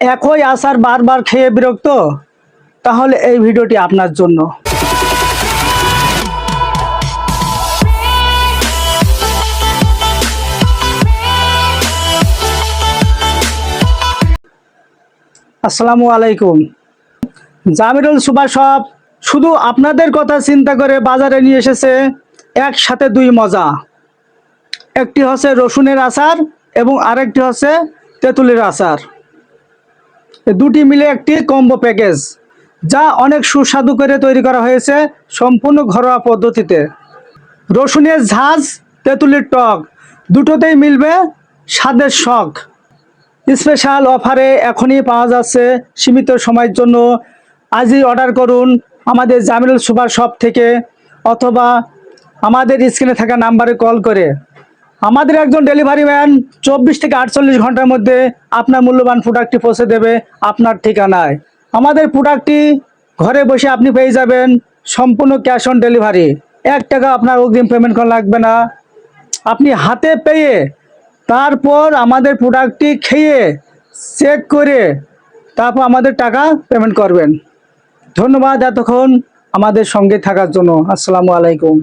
একই আচার বারবার খেয়ে বিরক্ত? তাহলে এই ভিডিওটি আপনার জন্য। আসসালামু আলাইকুম। জামিরুল সুপার শপ শুধু আপনাদের কথা চিন্তা করে বাজারে নিয়ে এসেছে একসাথে দুই মজা। একটি হচ্ছে রসুনের আচার এবং আরেকটি হচ্ছে তেঁতুলের আচার। দুটি মিলে একটি কম্বো প্যাকেজ যা অনেক সুস্বাদু করে তৈরি করা হয়েছে সম্পূর্ণ ঘরোয়া পদ্ধতিতে। রসুনের ঝাঁজ, তেঁতুলির টক, দুটোতেই মিলবে স্বাদের শখ। স্পেশাল অফারে এখনই পাওয়া যাচ্ছে সীমিত সময়ের জন্য। আজই অর্ডার করুন আমাদের জামিরুল সুপার শপ থেকে অথবা আমাদের স্ক্রিনে থাকা নাম্বারে কল করে। আমাদের একজন ডেলিভারি ম্যান চব্বিশ থেকে আটচল্লিশ ঘণ্টার মধ্যে আপনার মূল্যবান প্রোডাক্টটি পৌঁছে দেবে আপনার ঠিকানায়। আমাদের প্রোডাক্টটি ঘরে বসে আপনি পেয়ে যাবেন সম্পূর্ণ ক্যাশ অন ডেলিভারি এক টাকা আপনার অগ্রিম পেমেন্ট করা লাগবে না। আপনি হাতে পেয়ে তারপর আমাদের প্রোডাক্টটি খেয়ে চেক করে তারপর আমাদের টাকা পেমেন্ট করবেন। ধন্যবাদ এতক্ষণ আমাদের সঙ্গে থাকার জন্য। আসসালামু আলাইকুম।